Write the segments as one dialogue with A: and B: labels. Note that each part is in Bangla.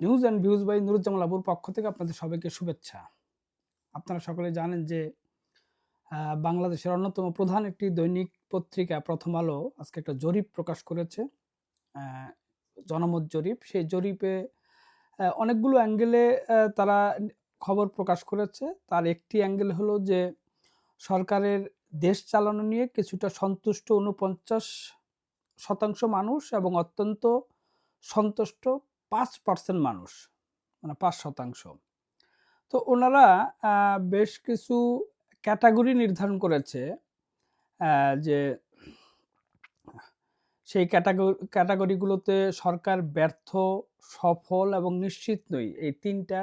A: News and views by Nuruzzaman আবুর পক্ষ থেকে আপনাদের সবাইকে শুভেচ্ছা। আপনারা সকলে জানেন যে বাংলাদেশের অন্যতম প্রধান একটি দৈনিক পত্রিকা প্রথম আলো আজকে একটা জরিপ প্রকাশ করেছে। জনমত জরিপ। সেই জরিপে অনেকগুলো অ্যাঙ্গেলে তারা খবর প্রকাশ করেছে। তার একটি অ্যাঙ্গেল হলো যে, সরকারের দেশ চালানো নিয়ে কিছুটা সন্তুষ্ট উনপঞ্চাশ শতাংশ মানুষ এবং অত্যন্ত সন্তুষ্ট পাঁচ পার্সেন্ট মানুষ মানে পাঁচ শতাংশ। তো ওনারা বেশ কিছু ক্যাটাগরি নির্ধারণ করেছে যে সেই ক্যাটাগরি ক্যাটাগরিগুলোতে সরকার ব্যর্থ, সফল এবং নিশ্চিত নই। এই তিনটা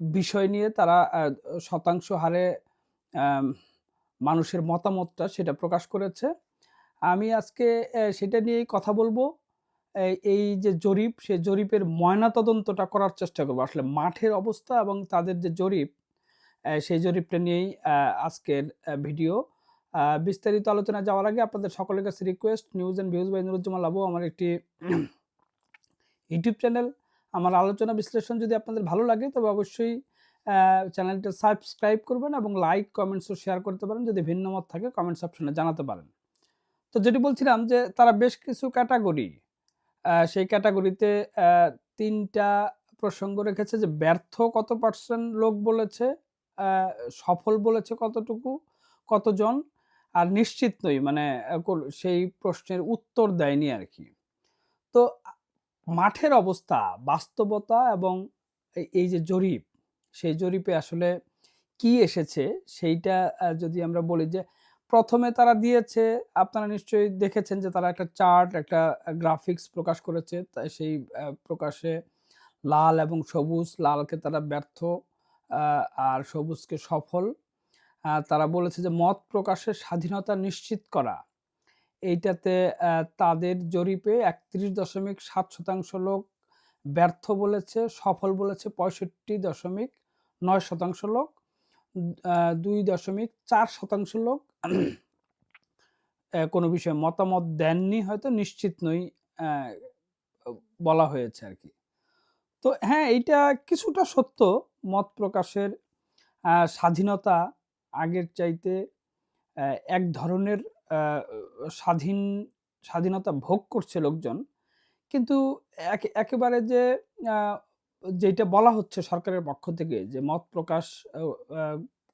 A: বিষয় নিয়ে তারা শতাংশ হারে মানুষের মতামতটা সেটা প্রকাশ করেছে। আমি আজকে সেটা নিয়েই কথা বলব। এই- যে জরিপ, সে জরিপের ময়নাতদন্তটা করার চেষ্টা করব। আসলে মাঠের অবস্থা এবং তাদের যে জরিপ সেই জরিপটা নিয়েই আজকের ভিডিও। বিস্তারিত আলোচনা যাওয়ার আগে আপনাদের সকলের কাছে request news and views by Nuruzzaman Labu, আমার একটি ইউটিউব চ্যানেল। আমার আলোচনা বিশ্লেষণ যদি আপনাদের ভালো লাগে, তবে অবশ্যই চ্যানেলটা সাবস্ক্রাইব করবেন এবং লাইক কমেন্টসও শেয়ার করতে পারেন। যদি ভিন্ন মত থাকে কমেন্টস অপশনে জানাতে পারেন। তো যেটি বলছিলাম যে, তারা বেশ কিছু ক্যাটাগরি সেই ক্যাটাগরিতে তিনটা প্রসঙ্গ রেখেছে যে, ব্যর্থ কত পার্সেন্ট লোক বলেছে সফল বলেছে কতটুকু, কতজন, আর নিশ্চিত নই মানে সেই প্রশ্নের উত্তর দেয়নি আর কি। তো মাঠের অবস্থা, বাস্তবতা এবং এই- যে জরিপ, সেই জরিপে আসলে কি এসেছে, সেইটা যদি আমরা বলি যে প্রথমে তারা দিয়েছে, আপনারা নিশ্চয়ই দেখেছেন যে তারা একটা চার্ট একটা গ্রাফিক্স প্রকাশ করেছে। তাই সেই প্রকাশে লাল এবং সবুজ, লালকে তারা ব্যর্থ আর সবুজকে সফল। তারা বলেছে যে মত প্রকাশের স্বাধীনতা নিশ্চিত করা, এইটাতে তাদের জরিপে একত্রিশ দশমিক সাত শতাংশ লোক ব্যর্থ বলেছে, সফল বলেছে পঁয়ষট্টি দশমিক নয় শতাংশ লোক। দুই দশমিক চার শতাংশ লোক কোনো বিষয়ে মতামত দেননি হয়তো, নিশ্চিত নই বলা হয়েছে আর কি। তো হ্যাঁ এইটা কিছুটা সত্য মত প্রকাশের স্বাধীনতা আগের চাইতে এক ধরনের স্বাধীন, স্বাধীনতা ভোগ করছে লোকজন। কিন্তু একে- একেবারে যে যেটা বলা হচ্ছে সরকারের পক্ষ থেকে যে মত প্রকাশ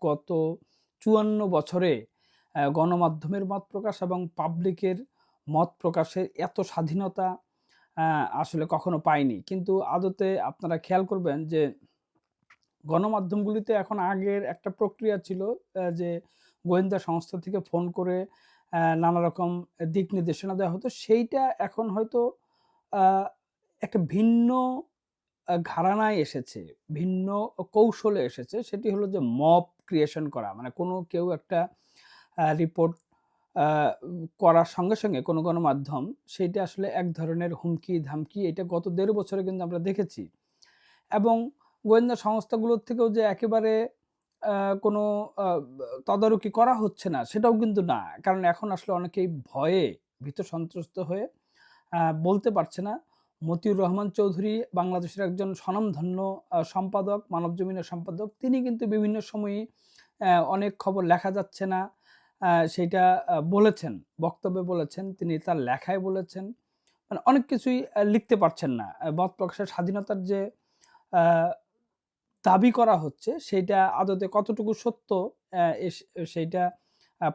A: গত চুয়ান্ন বছরে গণমাধ্যমের মত প্রকাশ এবং পাবলিকের মত প্রকাশের এত স্বাধীনতা আসলে কখনো পায়নি কিন্তু আদতে আপনারা খেয়াল করবেন যে গণমাধ্যমগুলিতে এখন আগের একটা প্রক্রিয়া ছিল যে গোয়েন্দা সংস্থা থেকে ফোন করে নানা রকম দিক নির্দেশনা দেওয়া হতো। সেইটা এখন হয়তো একটা ভিন্ন ঘরানায় এসেছে, ভিন্ন কৌশলে এসেছে, সেটি হলো যে মব ক্রিয়েশন করা। মানে কোনো কেউ একটা রিপোর্ট করার সঙ্গে সঙ্গে কোনো কোনো মাধ্যম সেইটা আসলে এক ধরনের হুমকি, ধামকি, এটা গত দেড় বছরে কিন্তু আমরা দেখেছি। এবং গোয়েন্দা সংস্থাগুলোর থেকেও যে একেবারে কোনো তদারকি করা হচ্ছে না, সেটাও কিন্তু না। কারণ এখন আসলে অনেকেই ভয়ে, ভীত সন্ত্রস্ত হয়ে বলতে পারছে না। মতিউর রহমান চৌধুরী বাংলাদেশের একজন স্বনামধন্য সম্পাদক মানব জমিনের সম্পাদক তিনি কিন্তু বিভিন্ন সময়ই আহ, অনেক খবর লেখা যাচ্ছে না সেটা বলেছেন বক্তব্যে বলেছেন তিনি তার লেখায় বলেছেন মানে অনেক কিছুই লিখতে পারছেন না মত প্রকাশের স্বাধীনতার যে দাবি করা হচ্ছে সেইটা আদতে কতটুকু সত্য সেইটা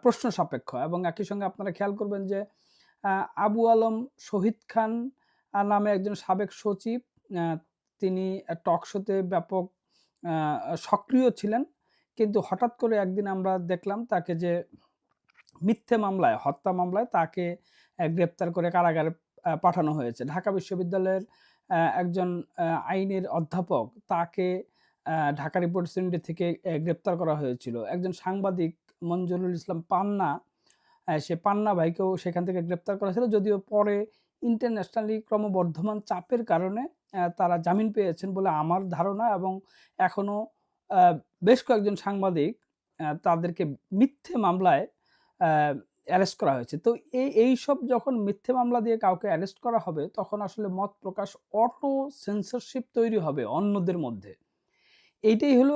A: প্রশ্ন সাপেক্ষ এবং একই সঙ্গে আপনারা খেয়াল করবেন যে আবু আলম শহীদ খান নামে একজন সাবেক সচিব তিনি টক শোতে ব্যাপক সক্রিয় ছিলেন। কিন্তু হঠাৎ করে একদিন আমরা দেখলাম তাকে যে মিথ্যে মামলায়, হত্যা মামলায় তাকে গ্রেপ্তার করে কারাগারে পাঠানো হয়েছে। ঢাকা বিশ্ববিদ্যালয়ের একজন আইনের অধ্যাপক তাকে ঢাকা রিপোর্ট ইউনিটি থেকে গ্রেপ্তার করা হয়েছিল। একজন সাংবাদিক মঞ্জুরুল ইসলাম পান্না সে পান্না ভাইকেও সেখান থেকে গ্রেপ্তার করা ছিল যদিও পরে ইন্টারন্যাশনালি ক্রমবর্ধমান চাপের কারণে তারা জামিন পেয়েছেন বলে আমার ধারণা এবং এখনও বেশ কয়েকজন সাংবাদিক তাদেরকে মিথ্যে মামলায় অ্যারেস্ট করা হয়েছে। তো এই এইসব যখন মিথ্যে মামলা দিয়ে কাউকে অ্যারেস্ট করা হবে, তখন আসলে মত প্রকাশ অটো সেন্সরশিপ তৈরি হবে অন্যদের মধ্যে। এইটাই হলো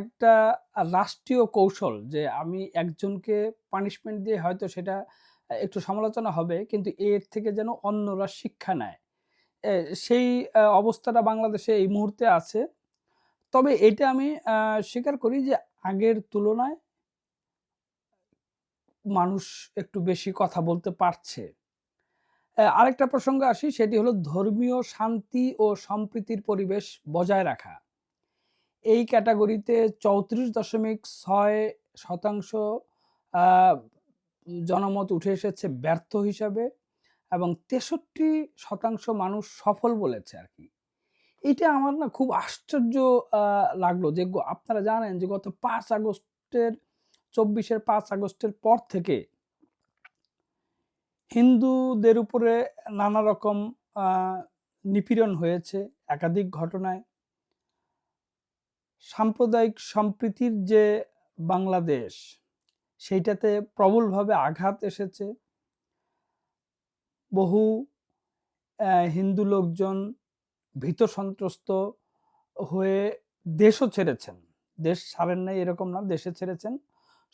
A: একটা রাষ্ট্রীয় কৌশল যে আমি একজনকে পানিশমেন্ট দিয়ে হয়তো সেটা একটু সমালোচনা হবে, কিন্তু এর থেকে যেন অন্যরা শিক্ষা নেয়। সেই অবস্থাটা বাংলাদেশে এই মুহূর্তে আছে। তবে এটা আমি স্বীকার করি যে আগের তুলনায় মানুষ একটু বেশি কথা বলতে পারছে। আরেকটা প্রসঙ্গে আসি, সেটি হলো ধর্মীয় শান্তি ও সম্প্রীতির পরিবেশ বজায় রাখা। এই ক্যাটাগরিতে চৌত্রিশ দশমিক ছয় শতাংশ জনমত উঠে এসেছে ব্যর্থ হিসাবে এবং তেষট্টি শতাংশ মানুষ সফল বলেছে আর কি। এটা আমার না খুব আশ্চর্য লাগল যে আপনারা জানেন যে গত পাঁচ আগস্টের, চব্বিশের পাঁচ আগস্টের পর থেকে হিন্দুদের উপরে নানা রকম নিপীড়ন হয়েছে একাধিক ঘটনায়। সাম্প্রদায়িক সম্প্রীতির যে বাংলাদেশ সেইটাতে প্রবলভাবে আঘাত এসেছে। বহু হিন্দু লোকজন ভীত সন্ত্রস্ত হয়ে দেশও ছেড়েছেন। দেশ ছাড়েন নাই এরকম না, দেশে ছেড়েছেন।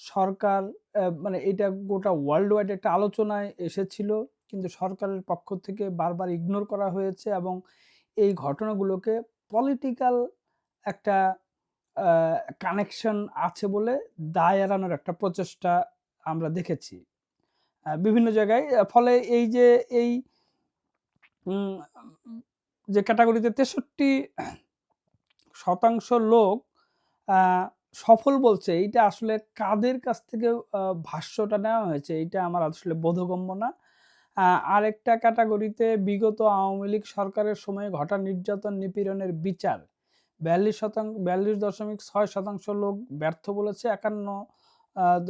A: সরকার মানে এটা গোটা ওয়ার্ল্ড ওয়াইড একটা আলোচনায় এসেছিল, কিন্তু সরকারের পক্ষ থেকে বারবার ইগনোর করা হয়েছে এবং এই ঘটনাগুলোকে পলিটিক্যাল একটা কানেকশন আছে বলে দায় এড়ানোর একটা প্রচেষ্টা আমরা দেখেছি। বিভিন্ন জায়গায় ফলে এই যে এই যে ক্যাটাগরিতে তেষট্টি শতাংশ লোক সফল বলছে, এইটা আসলে কাদের কাছ থেকে ভাষ্যটা নেওয়া হয়েছে, এইটা আমার আসলে বোধগম্য না। আরেকটা ক্যাটাগরিতে বিগত আওয়ামী লীগ সরকারের সময়ে ঘটা নির্যাতন নিপীড়নের বিচার বিয়াল্লিশ শতাংশ বিয়াল্লিশ দশমিক ছয় শতাংশ লোক ব্যর্থ বলেছে, একান্ন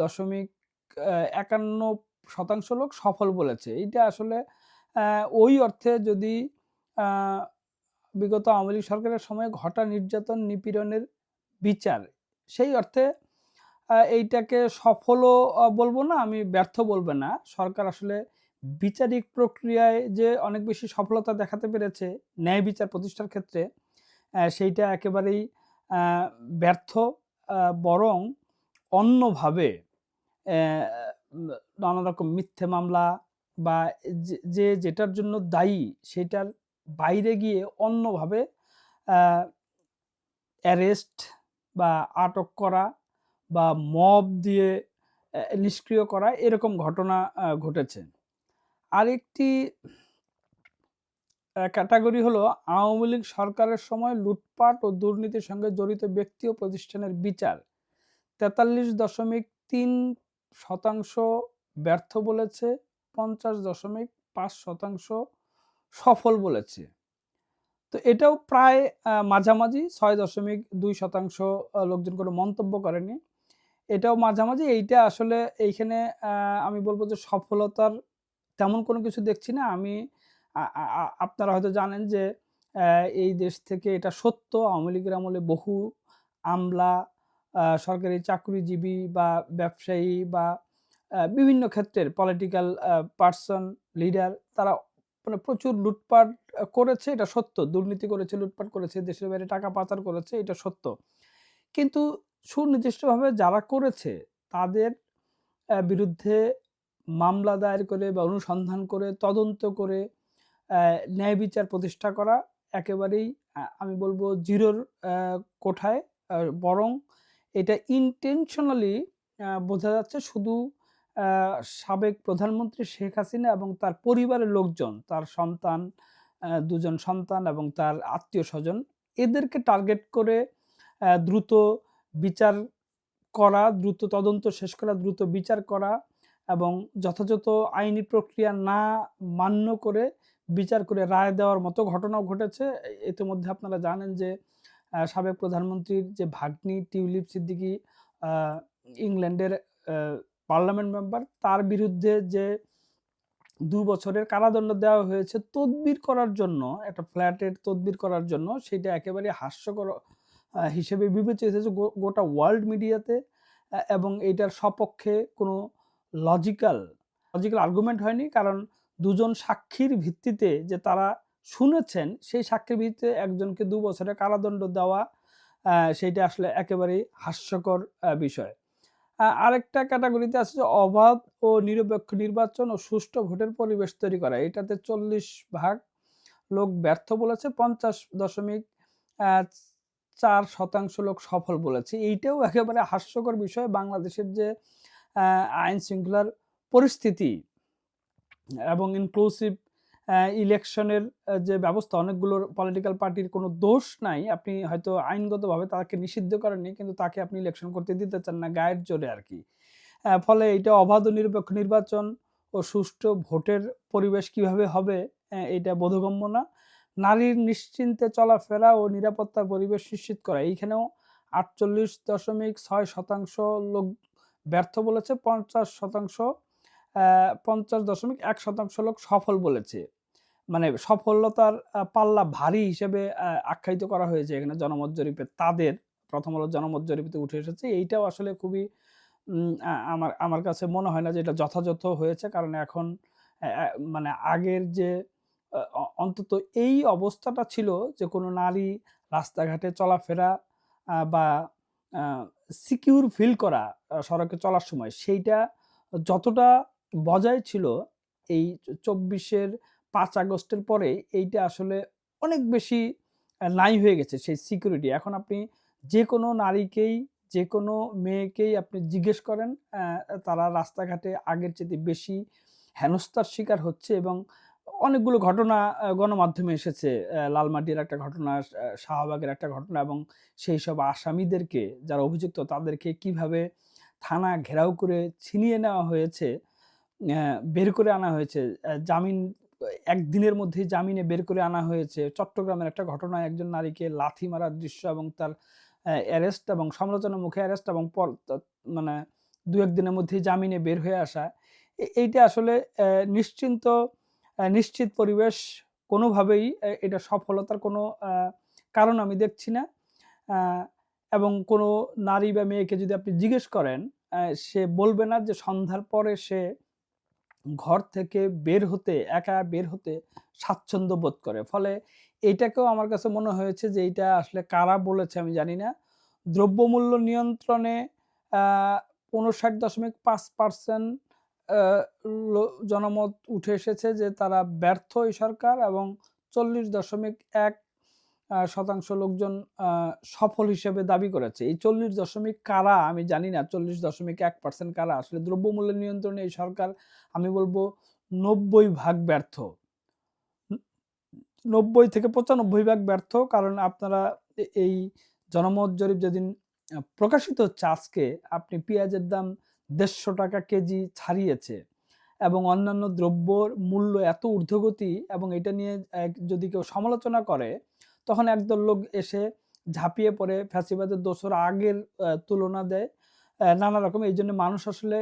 A: দশমিক একান্ন শতাংশ লোক সফল বলেছে। এইটা আসলে ওই অর্থে যদি বিগত আওয়ামী সরকারের সময় ঘটা নির্যাতন নিপীড়নের বিচার, সেই অর্থে এইটাকে সফলও বলব না, আমি ব্যর্থ বলব না। সরকার আসলে বিচারিক প্রক্রিয়ায় যে অনেক বেশি সফলতা দেখাতে পেরেছে, ন্যায় বিচার প্রতিষ্ঠার ক্ষেত্রে সেইটা একেবারেই ব্যর্থ বরং অন্যভাবে নানা রকম মিথ্যে মামলা বা যে যেটার জন্য দায়ী সেটার বাইরে গিয়ে অন্যভাবে অ্যারেস্ট বা আটক করা বা মব দিয়ে নিষ্ক্রিয় করা এরকম ঘটনা ঘটেছে। আরেকটি ক্যাটাগরি হলো আওয়ামী লীগ সরকারের সময় লুটপাট ও দুর্নীতির সঙ্গে জড়িত ব্যক্তি ও প্রতিষ্ঠানের বিচার। তেতাল্লিশ দশমিক তিন শতাংশ ব্যর্থ বলেছে, পঞ্চাশ দশমিক পাঁচ শতাংশ সফল বলেছে। তো এটাও প্রায় মাঝামাঝি, ছয় দশমিক দুই শতাংশ লোকজন কোনো মন্তব্য করেনি। এটাও মাঝামাঝি, এইটা আসলে এইখানে আমি বলব যে সফলতার তেমন কোনো কিছু দেখছি না। আমি আপনারা হয়তো জানেন যে এই দেশ থেকে এটা সত্য, আওয়ামী লীগের আমলে বহু আমলা সরকারি চাকরিজীবী বা ব্যবসায়ী বা বিভিন্ন ক্ষেত্রের পলিটিক্যাল পার্সন লিডার তারা মানে প্রচুর লুটপাট করেছে, এটা সত্য। দুর্নীতি করেছে, লুটপাট করেছে, দেশের বাইরে টাকা পাচার করেছে, এটা সত্য। কিন্তু সুনির্দিষ্টভাবে যারা করেছে, তাদের বিরুদ্ধে মামলা দায়ের করে বা অনুসন্ধান করে, তদন্ত করে ন্যায় বিচার প্রতিষ্ঠা করা একেবারেই আমি বলব জিরোর কোঠায়। বরং এটা ইন্টেনশনালি বোঝা যাচ্ছে শুধু সাবেক প্রধানমন্ত্রী শেখ হাসিনা এবং তার পরিবারের লোকজন, তার সন্তান দুজন সন্তান এবং তার আত্মীয় স্বজন, এদেরকে টার্গেট করে দ্রুত বিচার করা, দ্রুত তদন্ত শেষ করা, দ্রুত বিচার করা এবং যথাযথ আইনি প্রক্রিয়া না মান্য করে বিচার করে রায় দেওয়ার মতো ঘটনাও ঘটেছে। ইতিমধ্যে আপনারা জানেন যে সাবেক প্রধানমন্ত্রীর যে ভাগ্নি টিউলিপ সিদ্দিকি ইংল্যান্ডের পার্লামেন্ট মেম্বার, তার বিরুদ্ধে যে দু বছরের কারাদণ্ড দেওয়া হয়েছে তদবির করার জন্য, একটা ফ্ল্যাটের তদবির করার জন্য, সেটা একেবারে হাস্যকর হিসেবে বিবেচিত হয়েছে গোটা ওয়ার্ল্ড মিডিয়াতে এবং এটার সপক্ষে কোনো লজিক্যাল লজিক্যাল আর্গুমেন্ট হয়নি। কারণ দুজন সাক্ষীর ভিত্তিতে যে তারা শুনেছেন, সেই সাক্ষীর ভিত্তিতে একজনকে দু বছরের কারাদণ্ড দেওয়া সেইটা আসলে একেবারেই হাস্যকর বিষয়। আরেকটা ক্যাটাগরিতে আছে যে অবাধ ও নিরপেক্ষ নির্বাচন ও সুষ্ঠু ভোটের পরিবেশ তৈরি করা। এটাতে চল্লিশ ভাগ লোক ব্যর্থ বলেছে, পঞ্চাশ দশমিক চার শতাংশ লোক সফল বলেছে। এইটাও একেবারে হাস্যকর বিষয়। বাংলাদেশের যে আইন শৃঙ্খলার পরিস্থিতি এবং ইনক্লুসিভ ইলেকশনের যে ব্যবস্থা, অনেকগুলো পলিটিক্যাল পার্টির কোনো দোষ নাই। আপনি হয়তো আইনগতভাবে তাকে নিষিদ্ধ করেননি, কিন্তু তাকে আপনি ইলেকশন করতে দিতে চান না, গায়ের জোরে আর কি। ফলে এটা অবাধ নিরপেক্ষ নির্বাচন ও সুষ্ঠু ভোটের পরিবেশ কীভাবে হবে এটা বোধগম্য না। নারীর নিশ্চিন্তে চলাফেরা ও নিরাপত্তার পরিবেশ নিশ্চিত করা, এইখানেও আটচল্লিশ দশমিক ছয় শতাংশ লোক ব্যর্থ বলেছে, পঞ্চাশ শতাংশ পঞ্চাশ দশমিক এক শতাংশ লোক সফল বলেছে। মানে সফলতার পাল্লা ভারী হিসেবে আখ্যায়িত করা হয়েছে এখানে জনমত জরিপে। তাদের প্রথম আলো জনমত জরিপে উঠে এসেছে। এইটাও আসলে খুবই আমার আমার কাছে মনে হয় না যে এটা যথাযথ হয়েছে। কারণ এখন মানে আগের যে অন্তত এই অবস্থাটা ছিল যে কোনো নারী রাস্তাঘাটে চলাফেরা বা সিকিউর ফিল করা সড়কে চলার সময়, সেইটা যতটা বজায় ছিল এই চব্বিশের পাঁচ আগস্টের পরে এইটা আসলে অনেক বেশি নাই হয়ে গেছে সেই সিকিউরিটি এখন আপনি যে কোনো নারীকেই যে কোনো মেয়েকেই আপনি জিজ্ঞেস করেন তারা রাস্তাঘাটে আগের চেয়ে বেশি হেনস্থার শিকার হচ্ছে এবং অনেকগুলো ঘটনা গণমাধ্যমে এসেছে। লালমাটির একটা ঘটনা শাহবাগের একটা ঘটনা এবং সেই সব আসামিদেরকে যারা অভিযুক্ত তাদেরকে কীভাবে থানা ঘেরাও করে ছিনিয়ে নেওয়া হয়েছে বের করে আনা হয়েছে। জামিন একদিনের মধ্যেই জামিনে বের করে আনা হয়েছে। চট্টগ্রামের একটা ঘটনায় একজন নারীকে লাথি মারার দৃশ্য এবং তার অ্যারেস্ট এবং সমালোচনার মুখে অ্যারেস্ট এবং পর মানে দু একদিনের মধ্যেই জামিনে বের হয়ে আসা। এইটা আসলে নিশ্চিন্ত নিশ্চিত পরিবেশ কোনোভাবেই এটা সফলতার কোনো কারণ আমি দেখছি না। এবং কোনো নারী বা মেয়েকে যদি আপনি জিজ্ঞেস করেন সে বলবে না যে সন্ধ্যার পরে সে ঘর থেকে বের হতে, একা বের হতে স্বাচ্ছন্দ্য বোধ করে। ফলে এইটাকেও আমার কাছে মনে হয়েছে যে এইটা আসলে কারা বলেছে আমি জানি না। দ্রব্যমূল্য নিয়ন্ত্রণে উনষাট দশমিক পাঁচ পার্সেন্ট জনমত উঠে এসেছে যে তারা ব্যর্থ এই সরকার এবং চল্লিশ দশমিক এক শতাংশ লোকজন সফল হিসেবে দাবি করেছে। এই চল্লিশ দশমিক কারা, আমি জানি না, চল্লিশ দশমিক এক পার্সেন্ট কারা। আসলে দ্রব্যমূল্য নিয়ন্ত্রণে এই সরকার, আমি বলব, নব্বই ভাগ ব্যর্থ। নব্বই থেকে পঁচানব্বই ভাগ ব্যর্থ, কারণ আপনারা এই জনমত জরিপ যেদিন প্রকাশিত হচ্ছে আজকে, আপনি পেঁয়াজের দাম দেড়শো টাকা কেজি ছাড়িয়েছে এবং অন্যান্য দ্রব্যর মূল্য এত ঊর্ধ্বগতি এবং এটা নিয়ে যদি কেউ সমালোচনা করে তখন একদল লোক এসে ঝাঁপিয়ে পড়ে, ফ্যাসিবাদের দোসর আগের তুলনা দেয়। নানা রকম। এই জন্য মানুষ আসলে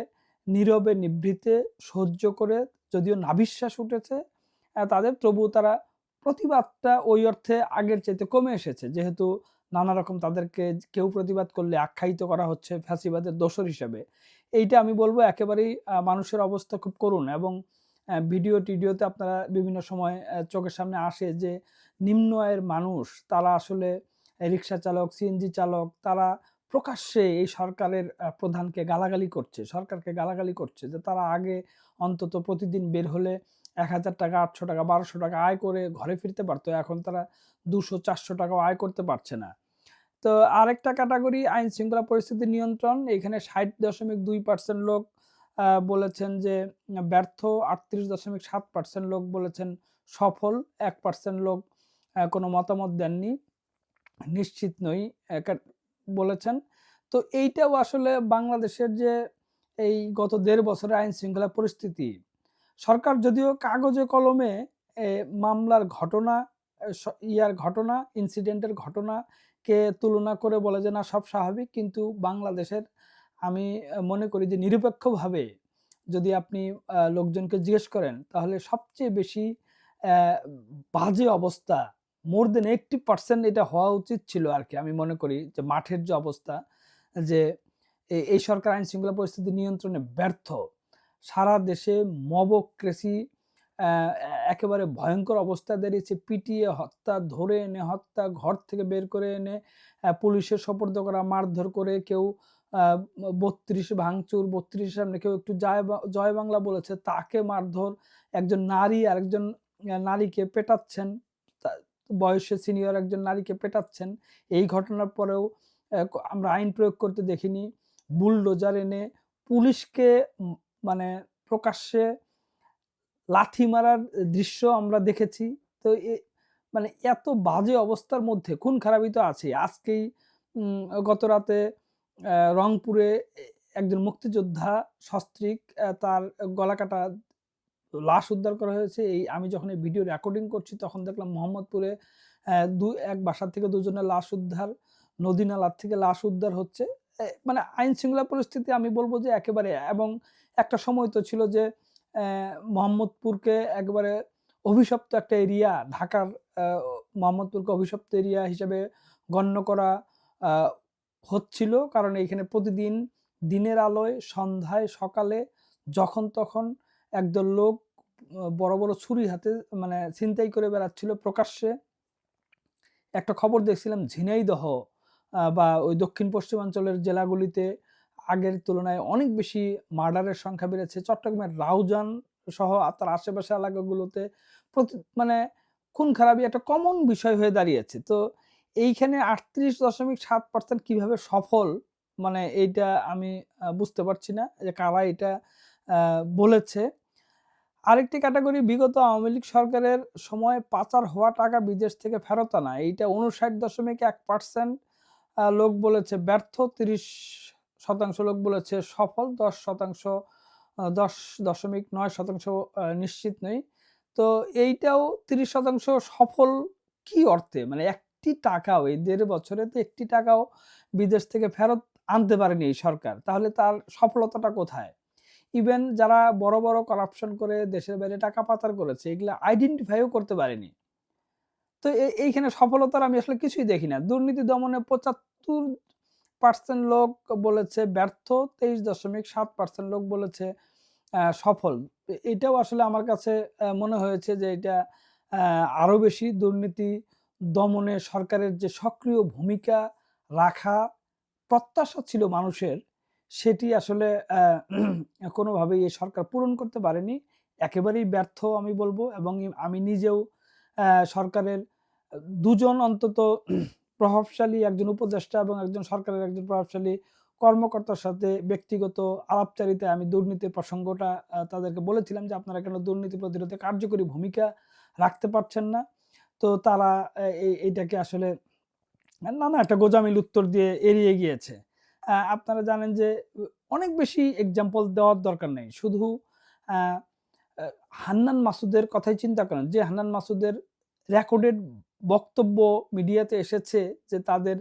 A: নীরবে, নিভৃতে, সহ্য করে যদিও নাভিশ্বাস উঠেছে তাদের তবুও তারা প্রতিবাদটা ওই অর্থে আগের চাইতে কমে এসেছে। যেহেতু নানা রকম তাদেরকে কেউ প্রতিবাদ করলে আখ্যায়িত করা হচ্ছে ফ্যাসিবাদের দোসর হিসেবে। এইটা আমি বলব একেবারেই মানুষের অবস্থা খুব করুণ এবং ভিডিও টিডিওতে আপনারা বিভিন্ন সময় চোখের সামনে আসে যে নিম্ন আয়ের মানুষ, তারা আসলে রিক্সা চালক সিএনজি চালক, তারা প্রকাশ্যে এই সরকারের প্রধানকে গালাগালি করছে, সরকারকে গালাগালি করছে যে তারা আগে অন্তত প্রতিদিন বের হলে এক হাজার টাকা, আটশো টাকা, বারোশো টাকা আয় করে ঘরে ফিরতে পারতো, এখন তারা দুশো, চারশো টাকাও আয় করতে পারছে না। তো আরেকটা ক্যাটাগরি আইন শৃঙ্খলা পরিস্থিতি নিয়ন্ত্রণ, এখানে ষাট দশমিক দুই পার্সেন্ট লোক বলেছেন যে, ব্যর্থ আটত্রিশ দশমিক সাত পার্সেন্ট লোক বলেছেন সফল, এক পার্সেন্ট লোক কোনো মতামত দেননি, নিশ্চিত নই বলেছেন। তো এইটাও আসলে বাংলাদেশের যে এই গত দেড় বছরের আইন শৃঙ্খলা পরিস্থিতি, সরকার যদিও কাগজে কলমে মামলার ঘটনা ইয়ার ঘটনা ইনসিডেন্টের ঘটনাকে তুলনা করে বলে যে না, সব স্বাভাবিক, কিন্তু বাংলাদেশের আমি মনে করি যে নিরপেক্ষভাবে যদি আপনি লোকজনকে জিজ্ঞেস করেন, তাহলে সবচেয়ে বেশি বাজে অবস্থা মোর দেন এইটটি পার্সেন্ট এটা হওয়া উচিত ছিল আর কি। আমি মনে করি যে মাঠের যে অবস্থা, যে এই সরকার আইন শৃঙ্খলা পরিস্থিতি নিয়ন্ত্রণে ব্যর্থ, সারা দেশে মবক্রেসি একেবারে ভয়ঙ্কর অবস্থা দাঁড়িয়েছে। পিটিয়ে, হত্যা, ধরে এনে, হত্যা, ঘর থেকে বের করে এনে পুলিশের সপর্দ করা, মারধর করে কেউ বত্রিশ ভাঙচুর, বত্রিশ সামনে কেউ একটু জয় জয় বাংলা বলেছে, তাকে মারধর একজন নারী আরেকজন নারীকে পেটাচ্ছেন বয়সে সিনিয়র একজন নারীকে পেটাচ্ছেন, এই ঘটনার পরেও আমরা আইন প্রয়োগ করতে দেখিনি। বুলডোজার এনে পুলিশকে মানে প্রকাশ্যে লাথি মারার দৃশ্য আমরা দেখেছি। তো মানে এত বাজে অবস্থার মধ্যে, খুন খারাপই তো আছে আজকেই গত রাতে রংপুরে একজন মুক্তিযোদ্ধা সস্ত্রীক তার গলা কাটা লাশ উদ্ধার করা হয়েছে। এই আমি যখন এই ভিডিও রেকর্ডিং করছি, তখন দেখলাম মোহাম্মদপুরে দু, এক বাসা থেকে দুজনের লাশ উদ্ধার, নদী নালার থেকে লাশ উদ্ধার হচ্ছে। মানে আইন শৃঙ্খলা পরিস্থিতি আমি বলব যে একেবারে, এবং একটা সময় তো ছিল যে মোহাম্মদপুরকে একবারে অভিশপ্ত একটা এরিয়া, ঢাকার মোহাম্মদপুরকে অভিশপ্ত এরিয়া হিসেবে গণ্য করা হচ্ছিল, কারণ এইখানে প্রতিদিন দিনের আলোয়, সন্ধ্যায়, সকালে যখন তখন একদল লোক বড় বড় ছুরি হাতে মানে ছিনতাই করে বেড়াচ্ছিল প্রকাশ্যে। একটা খবর দেখছিলাম, ঝিনাইদহ বা ওই দক্ষিণ পশ্চিমাঞ্চলের জেলাগুলিতে আগের তুলনায় অনেক বেশি মার্ডারের সংখ্যা বেড়েছে। চট্টগ্রামের রাউজান সহ তার আশেপাশে এলাকাগুলোতে প্রতি মানে খুন খারাপই একটা কমন বিষয় হয়ে দাঁড়িয়েছে। তো এইখানে আটত্রিশ দশমিক সাত পার্সেন্ট কীভাবে সফল? মানে এইটা আমি বুঝতে পারছি না যে কারা এটা বলেছে। আরেকটি ক্যাটাগরি, বিগত আওয়ামী লীগ সরকারের সময় পাচার হওয়া টাকা বিদেশ থেকে ফেরত আনা। এইটা উনষাট দশমিক এক পার্সেন্ট লোক বলেছে ব্যর্থ, তিরিশ শতাংশ লোক বলেছে সফল, দশ শতাংশ দশ দশমিক নয় শতাংশ নিশ্চিত নেই। তো এইটাও তিরিশ শতাংশ সফল কি অর্থে? মানে একটি টাকাও, এই দেড় বছরে তো একটি টাকাও বিদেশ থেকে ফেরত আনতে পারেনি এই সরকার, তাহলে তার সফলতাটা কোথায়? ইভেন যারা বড় বড় কারাপশন করে, দেশের বাইরে টাকা পাচার করেছে, এগুলো আইডেন্টিফাইও করতে পারেনি। তো এইখানে সফলতার আমি আসলে কিছুই দেখি না। দুর্নীতি দমনে পঁচাত্তর পার্সেন্ট লোক বলেছে ব্যর্থ, তেইশ দশমিক সাত পার্সেন্ট লোক বলেছে সফল। এটাও আসলে আমার কাছে মনে হয়েছে যে এটা আরও বেশি দুর্নীতি দমনে সরকারের যে সক্রিয় ভূমিকা রাখা প্রত্যাশা ছিল মানুষের, সেটি আসলে কোনোভাবেই এই সরকার পূরণ করতে পারেনি। একেবারেই ব্যর্থ আমি বলব এবং আমি নিজেও সরকারের দুজন অন্তত প্রভাবশালী একজন উপদেষ্টা এবং একজন সরকারের একজন প্রভাবশালী কর্মকর্তার সাথে ব্যক্তিগত আলাপচারিতায় আমি দুর্নীতির প্রসঙ্গটা তাদেরকে বলেছিলাম যে আপনারা কেন দুর্নীতি প্রতিরোধে কার্যকরী ভূমিকা রাখতে পারছেন না। তো তারা এইটাকে আসলে নানা একটা গোজামিল উত্তর দিয়ে এড়িয়ে গিয়েছে। আপনারা জানেন যে অনেক বেশি এক্সাম্পল দেওয়ার দরকার নেই। শুধু হান্নান মাসুদের কথাই চিন্তা করেন। যে হান্নান মাসুদের রেকর্ডেড বক্তব্য মিডিয়াতে এসেছে যে তাদের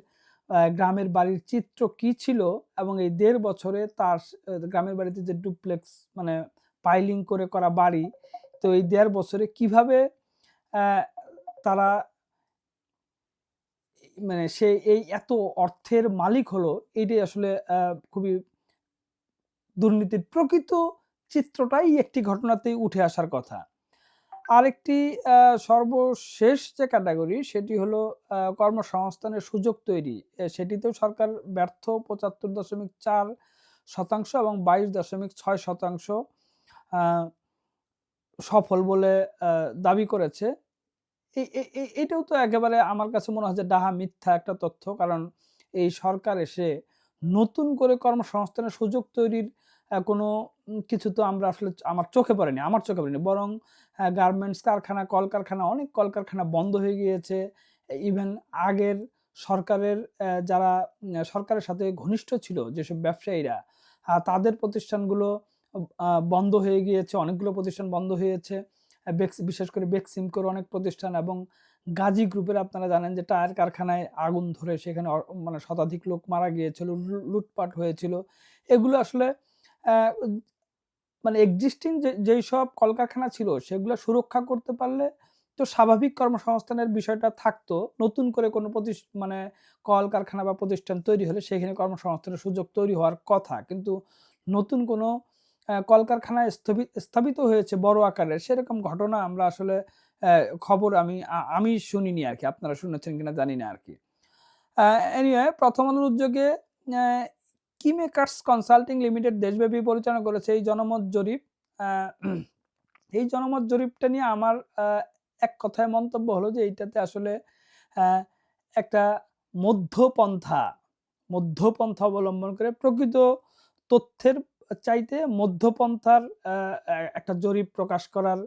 A: গ্রামের বাড়ির চিত্র কি ছিল এবং এই দেড় বছরে তার গ্রামের বাড়িতে যে ডুপ্লেক্স মানে পাইলিং করে করা বাড়ি, তো এই দেড় বছরে কীভাবে তারা মানে সে এই এত অর্থের মালিক হলো এইটাই আসলে খুবই দুর্নীতির প্রকৃত চিত্রটাই একটি ঘটনাতেই উঠে আসার কথা। আরেকটি সর্বশেষ যে ক্যাটাগরি সেটি হলো কর্মসংস্থানের সুযোগ তৈরি। সেটিতেও সরকার ব্যর্থ পঁচাত্তর দশমিক চার শতাংশ এবং বাইশ দশমিক ছয় শতাংশ সফল বলে দাবি করেছে। এটাও তো একেবারে আমার কাছে মনে হয় যে ডাহা মিথ্যা একটা তথ্য। কারণ এই সরকার এসে নতুন করে কর্মসংস্থানের সুযোগ তৈরির কোনো কিছু তো আমরা আসলে আমার চোখে পড়েনি, আমার চোখে পড়েনি। বরং গার্মেন্টস কারখানা, কলকারখানা, অনেক কলকারখানা বন্ধ হয়ে গিয়েছে। ইভেন আগের সরকারের যারা সরকারের সাথে ঘনিষ্ঠ ছিল যেসব ব্যবসায়ীরা তাদের প্রতিষ্ঠানগুলো বন্ধ হয়ে গিয়েছে, অনেকগুলো প্রতিষ্ঠান বন্ধ হয়েছে। বিশেষ করে বেক্সিমকোর অনেক প্রতিষ্ঠান এবং গাজী গ্রুপের আপনারা জানেন যে টায়ার কারখানায় আগুন ধরে সেখানে মানে শতাধিক লোক মারা গিয়েছিল লুটপাট হয়েছিল। এগুলো আসলে মানে এক্সিস্টিং যেই সব কলকারখানা ছিল সেগুলো সুরক্ষা করতে পারলে তো স্বাভাবিক কর্মসংস্থানের বিষয়টা থাকতো। নতুন করে কোনো মানে কলকারখানা বা প্রতিষ্ঠান তৈরি হলে সেখানে কর্মসংস্থানের সুযোগ তৈরি হওয়ার কথা। কিন্তু নতুন কোনো স্থবিত স্থাপিত হয়েছে বড় আকারের। সেরকম ঘটনা আমরা আসলে খবর আমি আমি শুনিনি আর কি, আপনারা শুনেছেন কিনা জানি না আর কি। এনিওয়ে প্রথম আলোর উদ্যোগে কি মেকার্স কনসাল্টিং লিমিটেড দেশব্যাপী পরিচালনা করেছে এই জনমত জরিপ। এই জনমত জরিপটা নিয়ে আমার এক কথায় মন্তব্য হলো যে এইটাতে আসলে একটা মধ্যপন্থা মধ্যপন্থা অবলম্বন করে প্রকৃত তথ্যের চাইতে মধ্যপন্থার একটা জরিপ প্রকাশ করার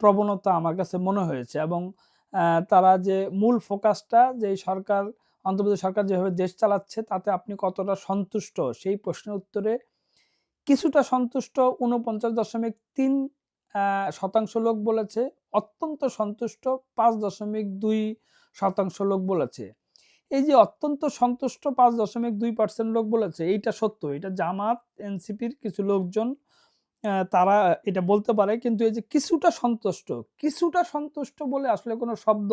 A: প্রবণতা আমার কাছে মনে হয়েছে এবং তারা যে মূল ফোকাসটা যে সরকার, অন্তর্বর্তী সরকার যেভাবে দেশ চালাচ্ছে তাতে আপনি কতটা সন্তুষ্ট? সেই প্রশ্নের উত্তরে কিছুটা সন্তুষ্ট উনপঞ্চাশ দশমিক তিন শতাংশ লোক বলেছে। অত্যন্ত সন্তুষ্ট, পাঁচ দশমিক দুই শতাংশ লোক বলেছে। এই যে অত্যন্ত সন্তুষ্ট পাঁচ দশমিক দুই পার্সেন্ট লোক বলেছে এইটা সত্য। এটা জামাত এনসিপির কিছু লোকজন তারা এটা বলতে পারে কিন্তু এই যে কিছুটা সন্তুষ্ট কিছুটা সন্তুষ্ট বলে আসলে কোনো শব্দ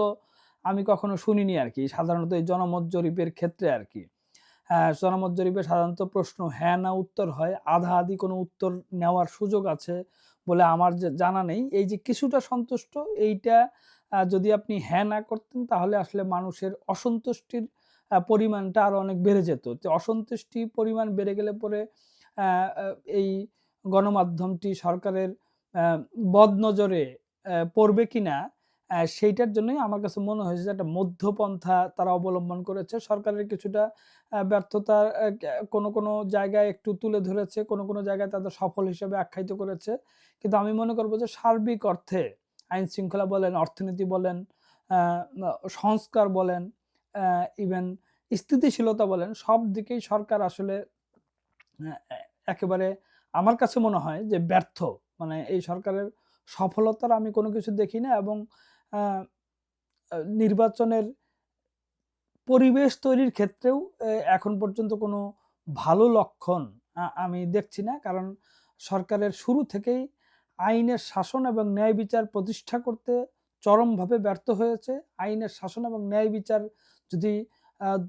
A: আমি কখনো শুনিনি আর কি। সাধারণত এই জনমত জরিপের ক্ষেত্রে আর কি। আহ, জনমত জরিপে সাধারণত প্রশ্ন হ্যাঁ না উত্তর হয় আধা আধি কোনো উত্তর নেওয়ার সুযোগ আছে বলে আমার জানা নেই। এই যে কিছুটা সন্তুষ্ট এইটা যদি আপনি হ্যাঁ না করতেন তাহলে আসলে মানুষের অসন্তুষ্টির পরিমাণটা আরও অনেক বেড়ে যেত। তো অসন্তুষ্টি পরিমাণ বেড়ে গেলে পরে এই গণমাধ্যমটি সরকারের বদনজরে পড়বে কিনা আহ, সেইটার জন্যই আমার কাছে মনে হয়েছে যে একটা মধ্যপন্থা তারা অবলম্বন করেছে। সরকারের কিছুটা ব্যর্থতার কোনো কোনো জায়গায় একটু তুলে ধরেছে কোনো কোনো জায়গায় তাদের সফল হিসেবে আখ্যায়িত করেছে। কিন্তু আমি মনে করব যে সার্বিক অর্থে আইন শৃঙ্খলা বলেন, অর্থনীতি বলেন সংস্কার বলেন ইভেন স্থিতিশীলতা বলেন, সব দিকেই সরকার আসলে একেবারে আমার কাছে মনে হয় যে ব্যর্থ। মানে এই সরকারের সফলতার আমি কোনো কিছু দেখি না এবং নির্বাচনের পরিবেশ তৈরির ক্ষেত্রেও এখন পর্যন্ত কোনো ভালো লক্ষণ আমি দেখছি না। কারণ সরকারের শুরু থেকেই আইনের শাসন এবং ন্যায় বিচার প্রতিষ্ঠা করতে চরমভাবে ব্যর্থ হয়েছে। আইনের শাসন এবং ন্যায় বিচার যদি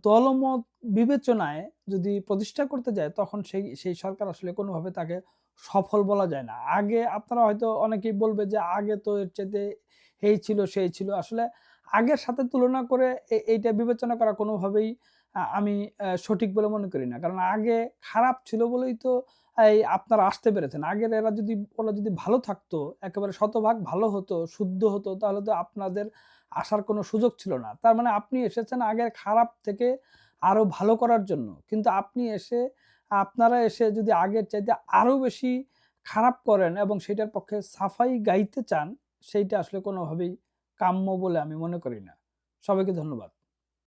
A: দলমত বিবেচনায় যদি প্রতিষ্ঠা করতে যায়, তখন সেই সেই সরকার আসলে কোনোভাবে তাকে সফল বলা যায় না। আগে আপনারা হয়তো অনেকেই বলবে যে, আগে তো এর চেয়ে এই ছিল, সেই ছিল। আসলে আগের সাথে তুলনা করে এইটা বিবেচনা করা কোনোভাবেই আমি সঠিক বলে মনে করি না। কারণ আগে খারাপ ছিল বলেই তো এই আপনারা আসতে পেরেছেন। আগের এরা যদি, ওরা যদি ভালো থাকতো, একেবারে শতভাগ ভালো হতো, শুদ্ধ হতো, তাহলে তো আপনাদের আসার কোনো সুযোগ ছিল না। তার মানে আপনি এসেছেন আগের খারাপ থেকে আরও ভালো করার জন্য। কিন্তু আপনি এসে, আপনারা এসে যদি আগের চাইতে আরও বেশি খারাপ করেন এবং সেটার পক্ষে সাফাই গাইতে চান, সেইটা আসলে কোনোভাবেই কাম্য বলে আমি মনে করি না। সবাইকে ধন্যবাদ।